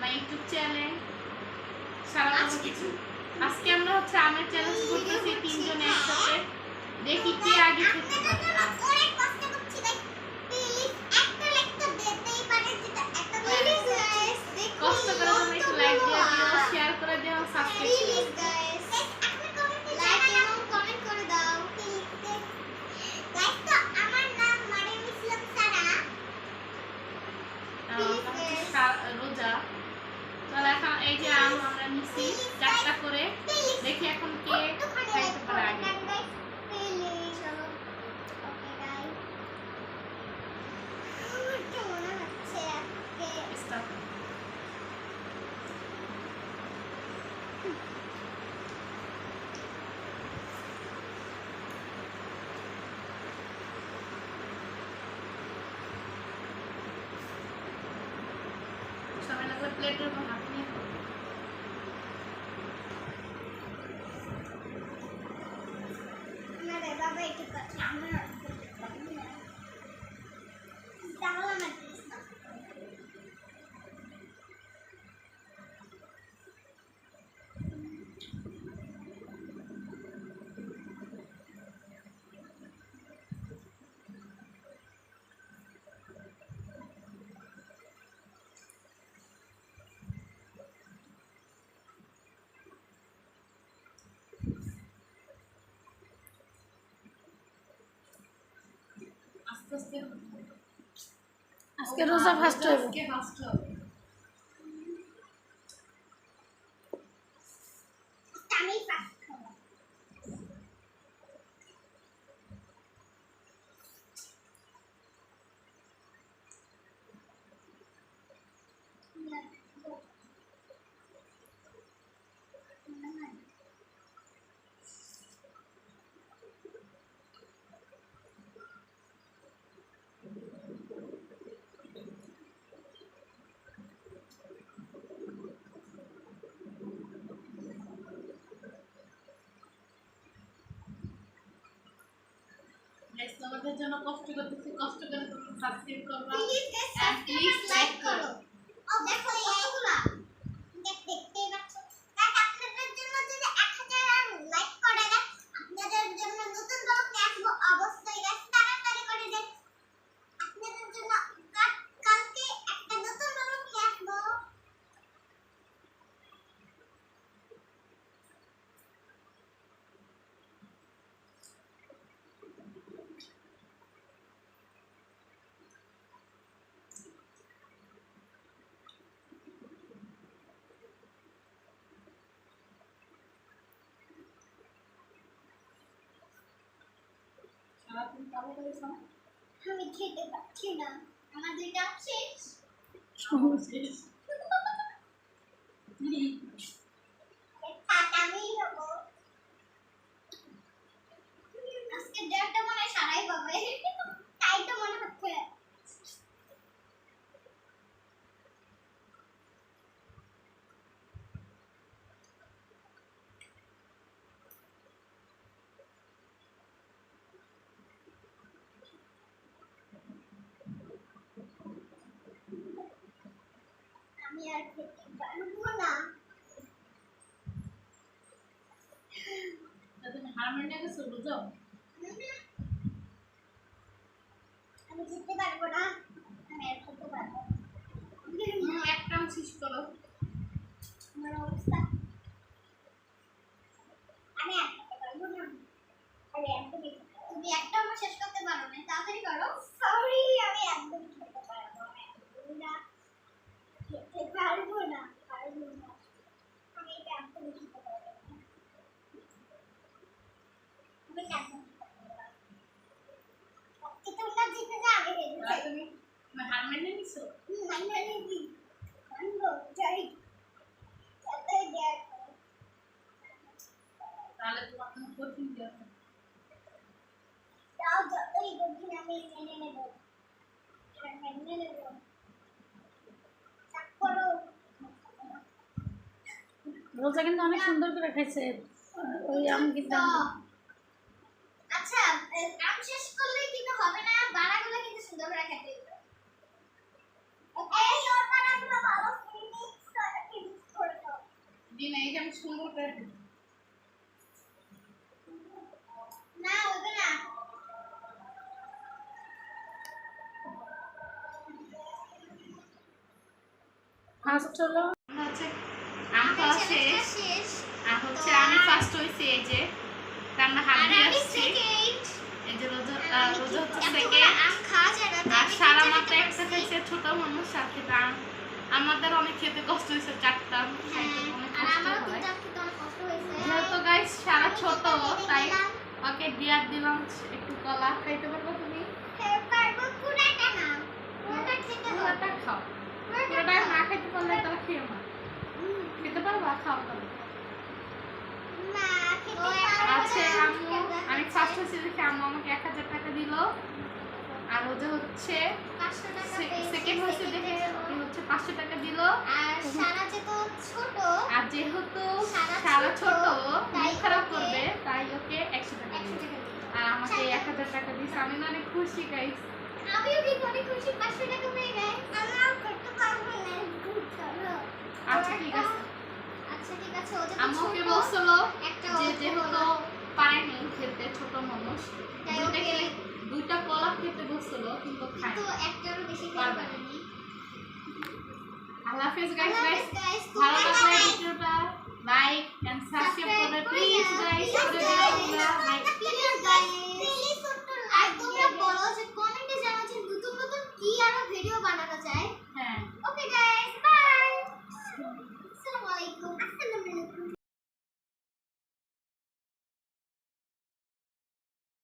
My YouTube channel সারা কিছু আজকে আমরা হচ্ছে আমের চ্যালেঞ্জ করতেছি তিনজন একসাথে। দেখি কে আগে খেতে পারে। প্লেটের আজকে রোজা ফার্স্ট হবে আজকে ফার্স্ট হবে। তোমাদের জন্য কষ্ট করতেছি কষ্ট করে তোমরা সাবস্ক্রাইব করবা আর like like করো। দেখ- আমি খেতে পাচ্ছি না আমার দুইটা শেষ থাক, আমিই হব। আজকে দেড়টা মনে হয় সারাই পাবে তাই তো মনে হচ্ছে আমি আর খেতে পারব না হারমোনিটা গেছো বুঝো আমি জিততে পারব না। আমি আর করতে পারব না। একটা শেষ করো আমার অবস্থা। আমি আর করতে পারব না। আমি না। তুমি একটা আমার শেষ করতে পারো না। তাড়াতাড়ি করো সরি আমি একদম খেতে পারব না একদমই না খেতে পারব না পারব না আমি এটা একদমই খেতে পারব না আমি এটা একদম খেতে পারব না আজকে তোমরা জিতে যা আমি হেরে আর যাই তুমি তুমি হারমোনিয়া নিছো হুম, আমি হেরে যাই। মানবো, যাই। যতই দেয়া করো। তাহলে তোমার কোনো কঠিন দেওয়া হবে। তাও যতই কঠিন আমি মেনে নেব মেনে নেব রোজা কিন্তু অনেক সুন্দর করে খাইছে। ওই আম কিন্তু আচ্ছা আম শেষ করলেই কিন্তু হবে না বাড়াগুলো কিন্তু সুন্দর করে খেতে হবে এই ওর বাড়া অনেক সুন্দর করে না ওইটা না ফার্স্ট হলো হচ্ছে আম খাওয়া শেষ শেষ আর হচ্ছে আমি ফার্স্ট হয়েছি এই যে আমরা হাত দিয়ে আমি আসছি এই যে রোজা রোজা হচ্ছে সেকেন্ড আম খাওয়া যায় না। আর সারা মাত্র একটা খাইছে ছোট মানুষ আম আমাদের অনেক খেতে কষ্ট হয়েছে চারটা হয় যেহেতু গাইস সারা ছোট তাই ওকে ডিয়ার দিলাম একটু কলা খাইতে পারব তুমি? খেতে না পারলে তাহলে খেয়ে খেতে পারবা? খাও তাহলে। আছে আম্মু। আমি ফার্স্ট হয়েছি দেখে আম্মু আমাকে এক হাজার টাকা দিল। আর ও যে হচ্ছে সেকেন্ড হয়েছে দেখে হচ্ছে পাঁচশো টাকা দিল। আর সারা ছোট আর যেহেতু সারা ছোট, খারাপ করবে তাই ওকে একশো টাকা দিল। আর আমাকে এক হাজার টাকা দিয়েছে। আমি অনেক খুশি গাইস আমিও কিন্তু অনেক খুশি পাঁচশো টাকা পেয়ে গেছে আমিও খেতে পারব না। আচ্ছা ঠিক আছে। আচ্ছা ঠিক আছে ও যে আমাকে বলছিল যে যেহেতু। পারেনি খেতে ছোট মানুষ তাই ওকে- খেলে দুইটা কলা খেতে বসছিল কিন্তু খায় তো একটারও বেশি খেতে পারেনি আল্লাহ হাফেজ গাইস গাইস ভালো থাকলে ভিডিওটা লাইক এন্ড সাবস্ক্রাইব করে প্লিজ গাইস করে দিও তোমরা লাইক প্লিজ গাইস প্লিজ একটু লাইক তোমরা বলো যে কোন